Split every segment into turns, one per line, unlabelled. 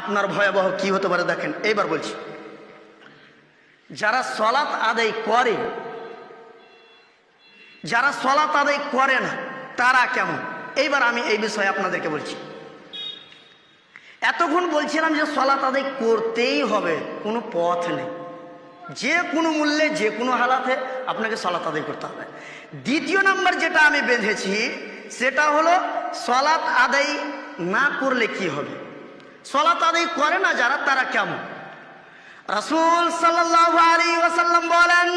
আপনার ভয়াবহ কি হতে পারে দেখেন, এইবার বলছি। যারা সলাৎ আদায় করে, যারা সলাৎ আদায় করে না, তারা কেমন? এইবার আমি এই বিষয়ে আপনাদেরকে বলছি। এতক্ষণ বলছিলাম যে সলাৎ আদায় করতেই হবে, কোনো পথ নেই। যে কোনো মূল্যে, যে কোনো হালাতে আপনাকে সলাৎ আদায় করতে হবে। দ্বিতীয় নাম্বার যেটা আমি বেঁধেছি, সেটা হলো সলাৎ আদায় না করলে কি হবে? সলাৎ আদায় করে না যারা, তারা কেমন? রাসূল ওয়াসাল্লাম বলেন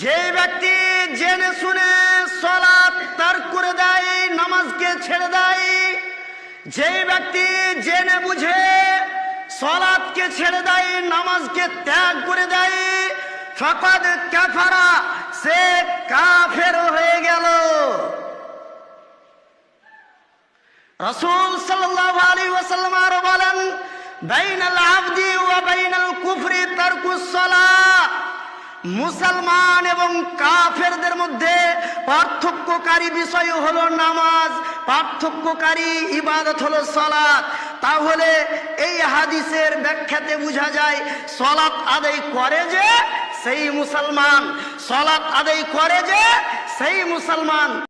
যে ব্যক্তি জেনে শুনে করে দেয়, নামাজকে ছেড়ে দেয়, যে ব্যক্তি জেনে বুঝে সলাৎকে ছেড়ে দেয়, নামাজকে ত্যাগ করে দেয়, ফাকাদ সে কাফের হয়ে রসুল ওয়াসাল্লাম আরও বলেন, বাইনাল কুফরি মুসলমান এবং কাফেরদের মধ্যে পার্থক্যকারী বিষয় হলো নামাজ, পার্থক্যকারী ইবাদত হলো সালাত তাহলে এই হাদিসের ব্যাখ্যাতে বোঝা যায় সলাৎ আদায় করে যে সেই মুসলমান সলাৎ আদায় করে যে সেই মুসলমান।